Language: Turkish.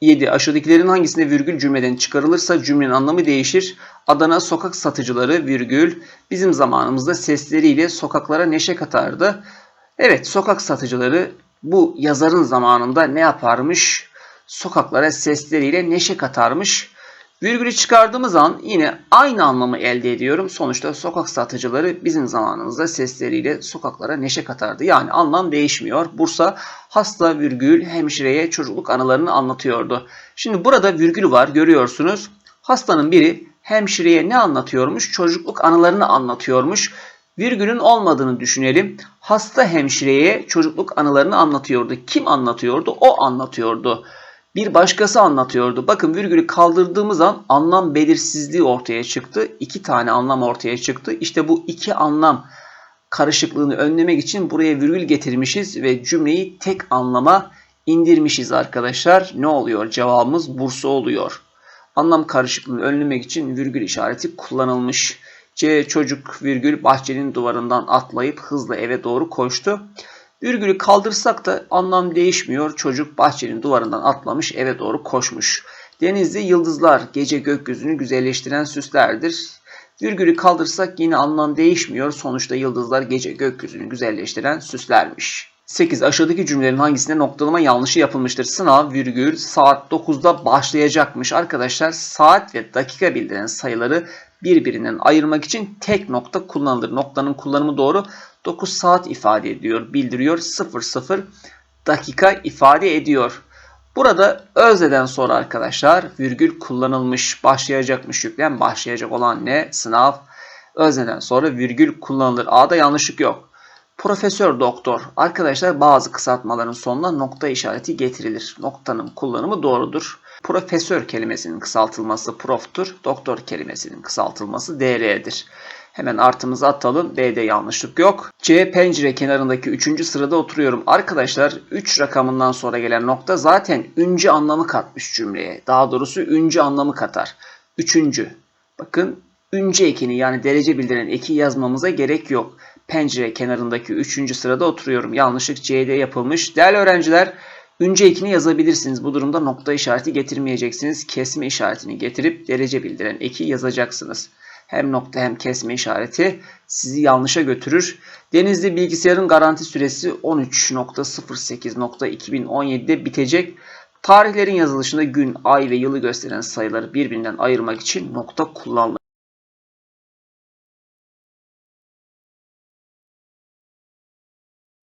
7. Aşağıdakilerin hangisinde virgül cümleden çıkarılırsa cümlenin anlamı değişir. Adana sokak satıcıları virgül bizim zamanımızda sesleriyle sokaklara neşe katardı. Evet sokak satıcıları bu yazarın zamanında ne yaparmış? Sokaklara sesleriyle neşe katarmış. Virgülü çıkardığımız an yine aynı anlamı elde ediyorum. Sonuçta sokak satıcıları bizim zamanımızda sesleriyle sokaklara neşe katardı. Yani anlam değişmiyor. Bursa hasta virgül hemşireye çocukluk anılarını anlatıyordu. Şimdi burada virgül var görüyorsunuz. Hastanın biri hemşireye ne anlatıyormuş? Çocukluk anılarını anlatıyormuş. Virgülün olmadığını düşünelim. Hasta hemşireye çocukluk anılarını anlatıyordu. Kim anlatıyordu? O anlatıyordu bir başkası anlatıyordu. Bakın virgülü kaldırdığımız an anlam belirsizliği ortaya çıktı. İki tane anlam ortaya çıktı. İşte bu iki anlam karışıklığını önlemek için buraya virgül getirmişiz ve cümleyi tek anlama indirmişiz arkadaşlar. Ne oluyor? Cevabımız Bursa oluyor. Anlam karışıklığını önlemek için virgül işareti kullanılmış. C çocuk virgül bahçenin duvarından atlayıp hızla eve doğru koştu. Virgülü kaldırsak da anlam değişmiyor. Çocuk bahçenin duvarından atlamış eve doğru koşmuş. Denizde yıldızlar gece gökyüzünü güzelleştiren süslerdir. Virgülü kaldırsak yine anlam değişmiyor. Sonuçta yıldızlar gece gökyüzünü güzelleştiren süslermiş. 8. Aşağıdaki cümlelerin hangisinde noktalama yanlışı yapılmıştır? Sınav virgül saat 9'da başlayacakmış. Arkadaşlar saat ve dakika bildiren sayıları birbirinden ayırmak için tek nokta kullanılır. Noktanın kullanımı doğru. 9 saat ifade ediyor, bildiriyor. 00 dakika ifade ediyor. Burada özneden sonra arkadaşlar virgül kullanılmış, başlayacakmış yüklem, başlayacak olan ne? Sınav. Özneden sonra virgül kullanılır. A'da yanlışlık yok. Profesör doktor. Arkadaşlar bazı kısaltmaların sonuna nokta işareti getirilir. Noktanın kullanımı doğrudur. Profesör kelimesinin kısaltılması proftur. Doktor kelimesinin kısaltılması dr'dir. Hemen artımızı atalım. B'de yanlışlık yok. C pencere kenarındaki 3. sırada oturuyorum. Arkadaşlar 3 rakamından sonra gelen nokta zaten üncü anlamı katmış cümleye. Daha doğrusu üncü anlamı katar. Üçüncü. Bakın üncü ekini yani derece bildiren eki yazmamıza gerek yok. Pencere kenarındaki 3. sırada oturuyorum. Yanlışlık C'de yapılmış. Değerli öğrenciler Ünce ekini yazabilirsiniz. Bu durumda nokta işareti getirmeyeceksiniz. Kesme işaretini getirip derece bildiren eki yazacaksınız hem nokta hem kesme işareti sizi yanlışa götürür. Denizli bilgisayarın garanti süresi 13.08.2017'de bitecek. Tarihlerin yazılışında gün, ay ve yılı gösteren sayıları birbirinden ayırmak için nokta kullanılır.